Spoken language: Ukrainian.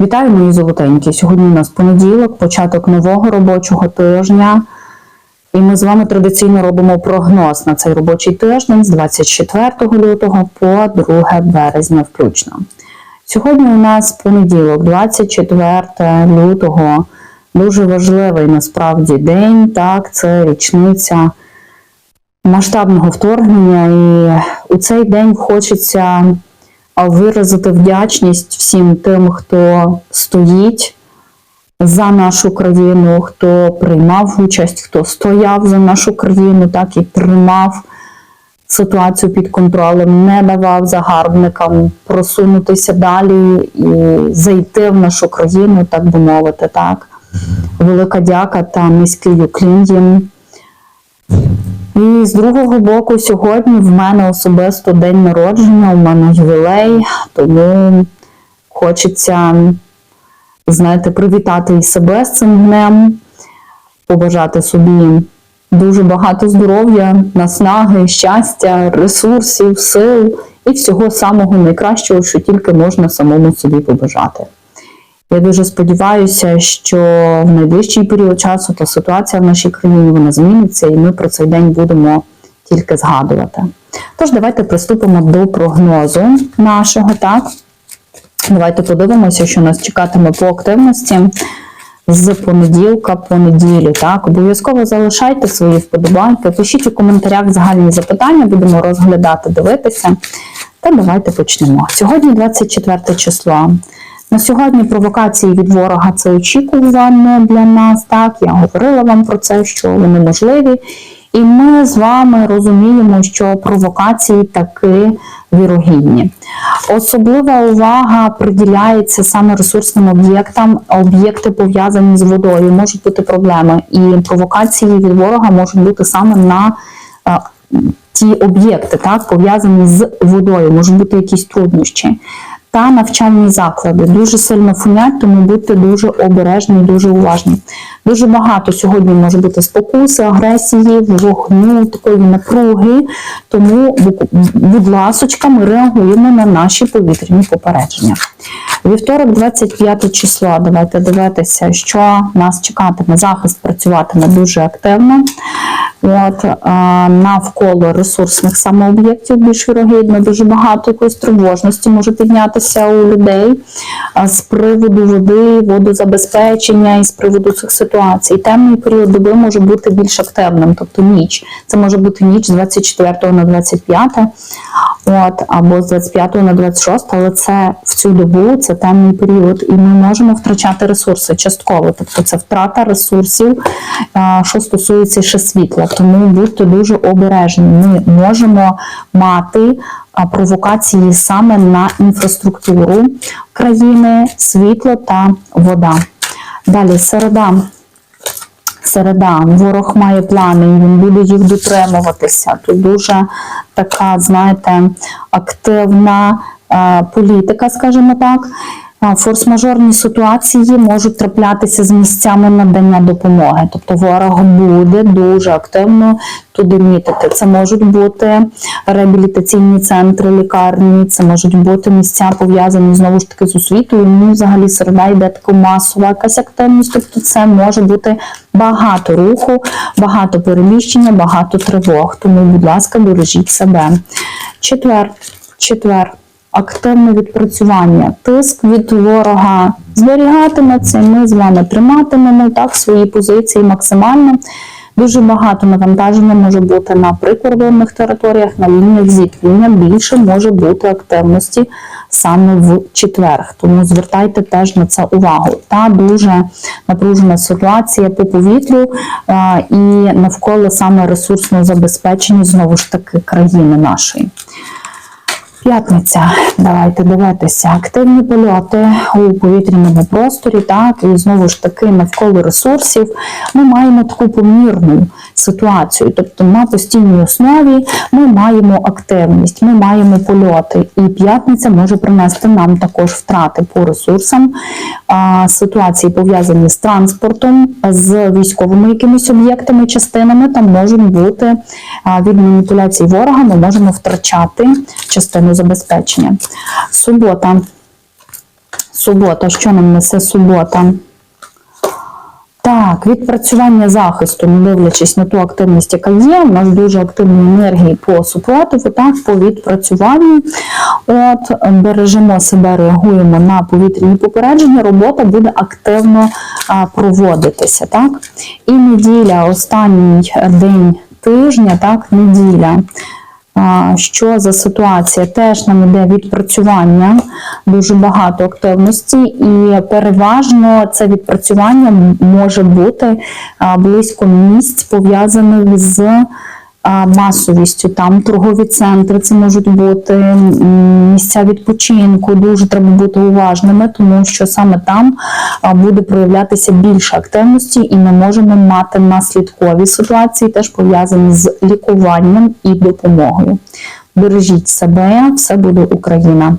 Вітаю, мої золотенькі! Сьогодні у нас понеділок, початок нового робочого тижня. І ми з вами традиційно робимо прогноз на цей робочий тиждень з 24 лютого по 2 березня включно. Сьогодні у нас понеділок, 24 лютого. Дуже важливий насправді день. Так, це річниця масштабного вторгнення. І у цей день хочеться виразити вдячність всім тим, хто стоїть за нашу країну, хто приймав участь, хто стояв за нашу країну, так і тримав ситуацію під контролем, не давав загарбникам просунутися далі і зайти в нашу країну, так би мовити, так. Велика дяка та низький уклін їм. І з другого боку, сьогодні в мене особисто день народження, у мене ювілей, тому хочеться, знаєте, привітати і себе з цим днем, побажати собі дуже багато здоров'я, наснаги, щастя, ресурсів, сил і всього самого найкращого, що тільки можна самому собі побажати. Я дуже сподіваюся, що в найближчий період часу та ситуація в нашій країні вона зміниться, і ми про цей день будемо тільки згадувати. Тож, давайте приступимо до прогнозу нашого. Так, давайте подивимося, що нас чекатиме по активності з понеділка по неділю. Так, обов'язково залишайте свої вподобайки, пишіть у коментарях загальні запитання, будемо розглядати, дивитися. Та давайте почнемо. Сьогодні 24 число. На сьогодні провокації від ворога це очікування для нас. Так, я говорила вам про це, що вони можливі. І ми з вами розуміємо, що провокації таки вірогідні. Особлива увага приділяється саме ресурсним об'єктам, об'єкти пов'язані з водою, можуть бути проблеми. І провокації від ворога можуть бути саме на е, ті об'єкти, так, пов'язані з водою, можуть бути якісь труднощі та навчальні заклади дуже сильно фонять, тому будьте дуже обережні і дуже уважні. Дуже багато сьогодні може бути спокуси, агресії, вогню, такої напруги. Тому, будь ласочка, ми реагуємо на наші повітряні попередження. Вівторок, 25 число, давайте дивитися, що нас чекатиме. Захист працюватиме дуже активно. От, Навколо ресурсних самооб'єктів більш вірогідно, дуже багато якоїсь тривожності може піднятися у людей з приводу води, водозабезпечення і з приводу цих ситуацій. Темний період доби може бути більш активним, тобто ніч. Це може бути ніч з 24 на 25, от, або з 25 на 26, але це в цю добу це темний період, і ми можемо втрачати ресурси частково. Тобто це втрата ресурсів, що стосується ще світла. Тому будьте дуже обережні. Ми можемо мати провокації саме на інфраструктуру країни, світло та вода. Далі середа. Середа, ворог має плани, він буде їх дотримуватися. Тут дуже така, знаєте, активна е, політика, скажімо так. Форс-мажорні ситуації можуть траплятися з місцями надання допомоги. Тобто ворог буде дуже активно туди мітити. Це можуть бути реабілітаційні центри, лікарні, це можуть бути місця пов'язані знову ж таки з освітою. Ну, взагалі середа йде така масова якась активність. Тобто це може бути багато руху, багато переміщення, багато тривог. Тому, будь ласка, бережіть себе. Четвер, четвер активне відпрацювання. Тиск від ворога зберігатиметься, ми з вами триматимемо так свої позиції максимально. Дуже багато навантаження може бути на прикордонних територіях, на лініях зіткнення. Більше може бути активності саме в четвер. Тому звертайте теж на це увагу. Та дуже напружена ситуація по повітрю а, і навколо саме ресурсного забезпечення знову ж таки країни нашої. П'ятниця, давайте дивитися, активні польоти у повітряному просторі, так, і знову ж таки навколо ресурсів ми маємо таку помірну ситуацію. Тобто на постійній основі ми маємо активність, ми маємо польоти. І п'ятниця може принести нам також втрати по ресурсам, ситуації пов'язані з транспортом, з військовими якимись об'єктами, частинами, там можуть бути від маніпуляцій ворога, ми можемо втрачати частину забезпечення. Субота. Субота, що нам несе субота? Так, відпрацювання захисту, не дивлячись на ту активність, яка є, у нас дуже активні енергії по супротиву, так, по відпрацюванню. От, бережемо себе, реагуємо на повітряні попередження, робота буде активно а, проводитися. Так? І неділя, останній день тижня, так, неділя. Що за ситуація? Теж нам іде відпрацювання, дуже багато активності, і переважно це відпрацювання може бути близько місць пов'язаних з масовістю. Там торгові центри, це можуть бути місця відпочинку. Дуже треба бути уважними, тому що саме там буде проявлятися більше активності, і ми можемо мати наслідкові ситуації, теж пов'язані з лікуванням і допомогою. Бережіть себе, все буде Україна.